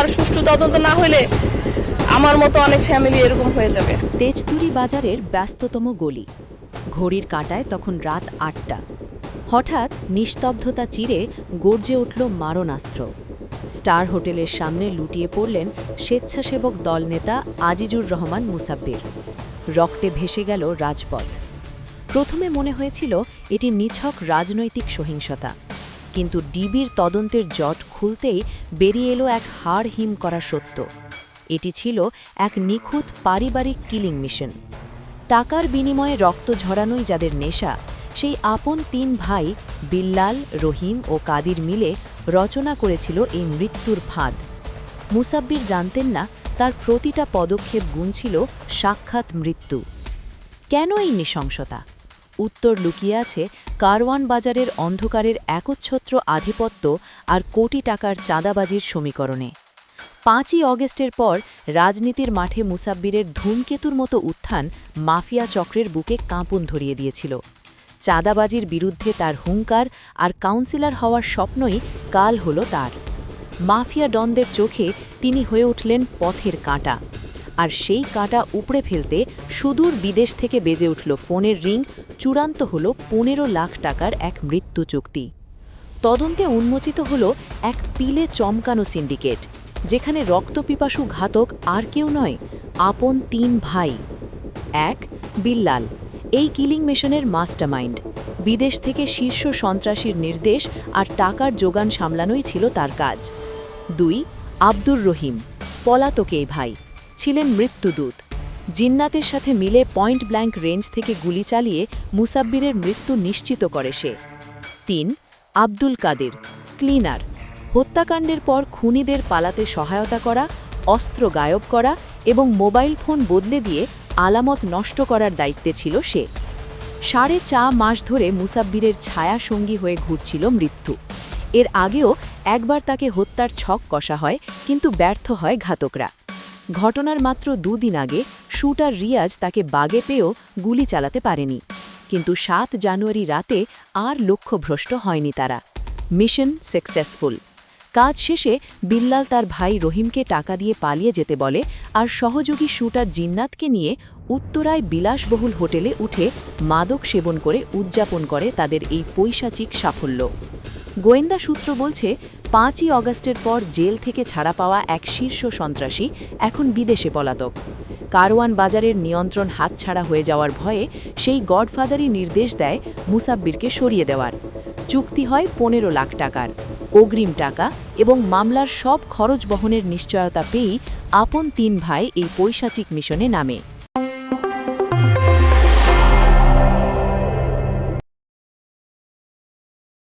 আর সুষ্ঠু তদন্ত না হলে আমার মতো অনেক ফ্যামিলি এরকম হয়ে যাবে। তেজতুরি বাজারের ব্যস্ততম গলি। ঘড়ির কাঁটায় তখন রাত আটটা। হঠাৎ নিস্তব্ধতা চিরে গর্জে উঠল মারণাস্ত্র। স্টার হোটেলের সামনে লুটিয়ে পড়লেন স্বেচ্ছাসেবক দলনেতা আজিজুর রহমান মুসাব্বির। রক্তে ভেসে গেল রাজপথ। প্রথমে মনে হয়েছিল এটি নিছক রাজনৈতিক সহিংসতা। কিন্তু ডিবির তদন্তের জট খুলতেই বেরিয়ে এলো এক হাড় হিম করা সত্য। এটি ছিল এক নিখুঁত পারিবারিক কিলিং মিশন। টাকার বিনিময়ে রক্ত ঝরানোই যাদের নেশা, সেই আপন তিন ভাই বিল্লাল, রহিম ও কাদির মিলে রচনা করেছিল এই মৃত্যুর ফাঁদ। মুসাব্বির জানতেন না তার প্রতিটা পদক্ষেপ গুনছিল সাক্ষাৎ মৃত্যু। কেন এই নৃশংসতা? উত্তর লুকিয়ে আছে কারওয়ান বাজারের অন্ধকারের একচ্ছত্র আধিপত্য আর কোটি টাকার চাঁদাবাজির সমীকরণে। পাঁচই অগস্টের পর রাজনীতির মাঠে মুসাব্বিরের ধূমকেতুর মতো উত্থান মাফিয়া চক্রের বুকে কাঁপুন ধরিয়ে দিয়েছিল। চাঁদাবাজির বিরুদ্ধে তার হুঙ্কার আর কাউন্সিলর হওয়ার স্বপ্নই কাল হল তার। মাফিয়া ডনদের চোখে তিনি হয়ে উঠলেন পথের কাঁটা। আর সেই কাঁটা উপড়ে ফেলতে সুদূর বিদেশ থেকে বেজে উঠল ফোনের রিং, চূড়ান্ত হল পনেরো লাখ টাকার এক মৃত্যু চুক্তি। তদন্তে উন্মোচিত হল এক পিলে চমকানো সিন্ডিকেট, যেখানে রক্তপিপাসু ঘাতক আর কেউ নয়, আপন তিন ভাই। এক, বিল্লাল, এই কিলিং মিশনের মাস্টারমাইন্ড। বিদেশ থেকে শীর্ষ সন্ত্রাসীর নির্দেশ আর টাকার যোগান সামলানোই ছিল তার কাজ। দুই, আব্দুর রহিম, পলাতক এই ভাই। ছিলেন মৃত্যুদূত। জিন্নাতের সাথে মিলে পয়েন্ট ব্ল্যাঙ্ক রেঞ্জ থেকে গুলি চালিয়ে মুসাব্বিরের মৃত্যু নিশ্চিত করে সে। তিন, আব্দুল কাদের, ক্লিনার। হত্যাকাণ্ডের পর খুনিদের পালাতে সহায়তা করা, অস্ত্র গায়ব করা এবং মোবাইল ফোন বদলে দিয়ে আলামত নষ্ট করার দায়িত্বে ছিল সে। সাড়ে চা মাস ধরে মুসাব্বিরের ছায়া সঙ্গী হয়ে ঘুরছিল মৃত্যু। এর আগেও একবার তাকে হত্যার ছক কষা হয়, কিন্তু ব্যর্থ হয় ঘাতকরা। ঘটনার মাত্র দুদিন আগে শুটার রিয়াজ তাকে বাগে পেয়েও গুলি চালাতে পারেনি। কিন্তু সাত জানুয়ারি রাতে আর লক্ষ্যভ্রষ্ট হয়নি তারা। Mission successful. কাজ শেষে বিল্লাল তার ভাই রহিমকে টাকা দিয়ে পালিয়ে যেতে বলে আর সহযোগী শুটার জিন্নাতকে নিয়ে উত্তরায় বিলাসবহুল হোটেলে উঠে মাদক সেবন করে উদযাপন করে তাদের এই পৈশাচিক সাফল্য। গোয়েন্দা সূত্র বলছে পাঁচই অগস্টের পর জেল থেকে ছাড়া পাওয়া এক শীর্ষ সন্ত্রাসী এখন বিদেশে পলাতক। কারওয়ান বাজারের নিয়ন্ত্রণ হাতছাড়া হয়ে যাওয়ার ভয়ে সেই গডফাদারই নির্দেশ দেয় মুসাব্বিরকে সরিয়ে দেওয়ার। চুক্তি হয় পনেরো লাখ টাকার। অগ্রিম টাকা এবং মামলার সব খরচ বহনের নিশ্চয়তা পেয়েই আপন তিন ভাই এই পৈশাচিক মিশনে নামে।